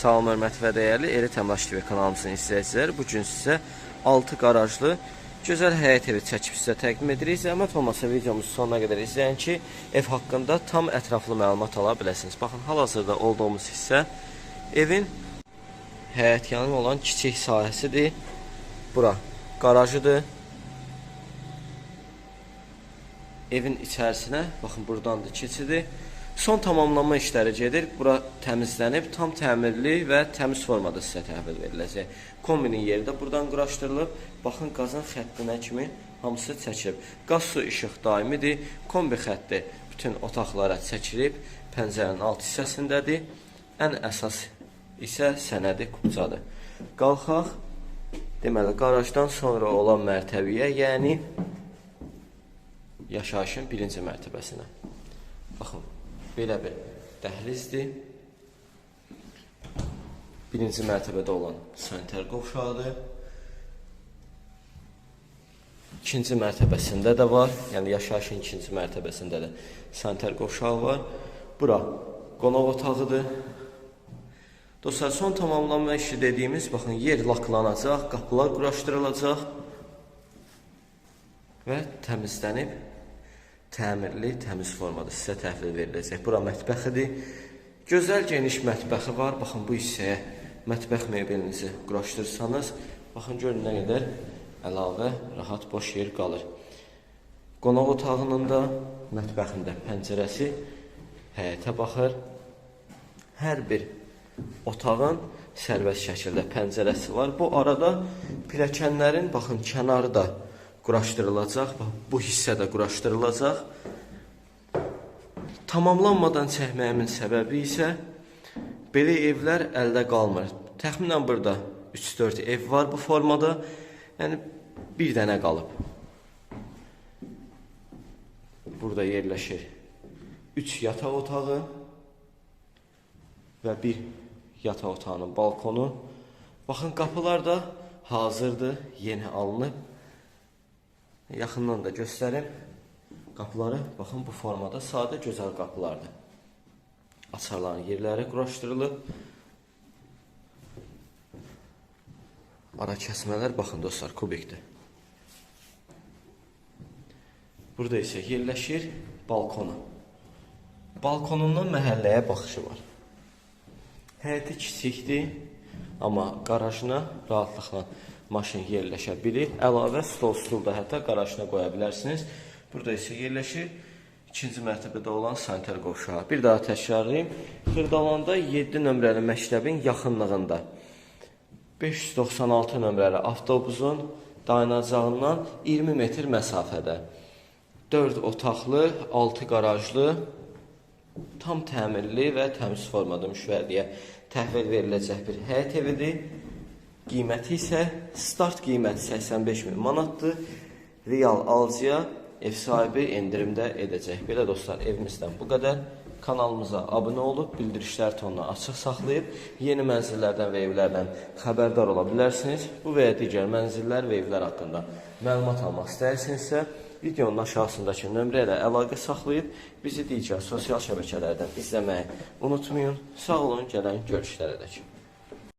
Salam hörmət və dəyərli Eri Təmlaş TV kanalımızın izləyiciləri. Bu gün sizə 6 qarajlı gözəl həyət evi çəkib sizə təqdim edirik. Zəhmət olmasa videomuzu sonuna qədər izləyin ki, ev haqqında tam ətraflı məlumat ala biləsiniz. Baxın, hal-hazırda olduğumuz hissə evin həyətyanı olan kiçik sahəsidir. Bura qarajıdır. Evin içərisinə, baxın buradan da keçidi. Son tamamlanma işləri gedir. Bura təmizlənib, tam təmirli və təmiz formada sizə təhvil veriləcək. Kombinin yeri də buradan quraşdırılıb. Baxın qazın xəttinə kimi hamısı çəkilib. Qaz su işıq daimidir. Kombi xətti bütün otaqlara çəkilib. Pəncərənin alt hissəsindədir. Ən əsas isə sənədi kupçadır. Qalxaq deməli qarajdan sonra olan mərtəbəyə, yəni yaşayışın birinci mərtəbəsinə. Baxın, belə bir dəhlizdir. Birinci mərtəbədə olan sanitar qovşağıdır. İkinci mərtəbəsində də var, yəni yaşayışın ikinci mərtəbəsində də sanitar qovşağı var. Bura qonaq otağıdır. Dostlar, son tamamlanma işi dediyimiz, baxın, yer laklanacaq, qapılar quraşdırılacaq və təmizlənib təmirli, təmiz formada sizə təhvil veriləcək. Bura mətbəxidir. Gözəl geniş mətbəxi var. Baxın bu hissəyə mətbəx mebelinizi quraşdırsanız, baxın görün nə qədər əlavə rahat boş yer qalır. Qonaq otağının da mətbəxində pəncərəsi həyətə baxır. Hər bir otağın sərbəst şəkildə pəncərəsi var. Bu arada pilləkənlərin baxın kənarı da quraşdırılacaq. Bax, bu hissə də quraşdırılacaq. Tamamlanmadan çəkməyimin səbəbi isə belə evlər əldə qalmır. Təxminən burada 3-4 ev var bu formada. Yəni bir dənə qalıb. Burada yerləşir 3 yataq otağı və bir yataq otağının balkonu. Baxın qapılar da hazırdır, yeni alınıb. Yaxından da göstərim. Qapıları baxın bu formada sadə gözəl qapılardır. Açarların yerləri quraşdırılıb. Ara kəsmələr baxın dostlar kubikdir. Burada isə yerləşir balkonu. Balkonundan məhəlləyə baxışı var. Həyəti kiçikdir, amma qarajına rahatlıqla maşın yerləşə bilir. Əlavə stol stul da hətta qarajına qoya bilərsiniz. Burada isə yerləşir ikinci mərtəbədə olan sanitar qovşağı. Bir daha təkrarlayım. Xırdalanda 7 nömrəli məktəbin yaxınlığında 596 nömrəli avtobusun dayanacağından 20 metr məsafədə 4 otaqlı, 6 qarajlı, tam təmirli və təmiz formada müştəriyə təhvil veriləcək bir həyət evidir. Qiyməti isə start qiyməti 85 min manatdır. Real alıcıya ev sahibi endirimdə edəcək. Belə dostlar, evimizdən bu qədər. Kanalımıza abunə olub, bildirişlər tonunu açıq saxlayıb, yeni mənzillərdən və evlərdən xəbərdar ola bilərsiniz. Bu və ya digər mənzillər və evlər haqqında məlumat almaq istəyirsinizsə, videonun aşağısındakı nömrə ilə əlaqə saxlayıb bizi digər sosial şəbəkələrdən izləməyi unutmayın. Sağ olun, gələn görüşlərə dək.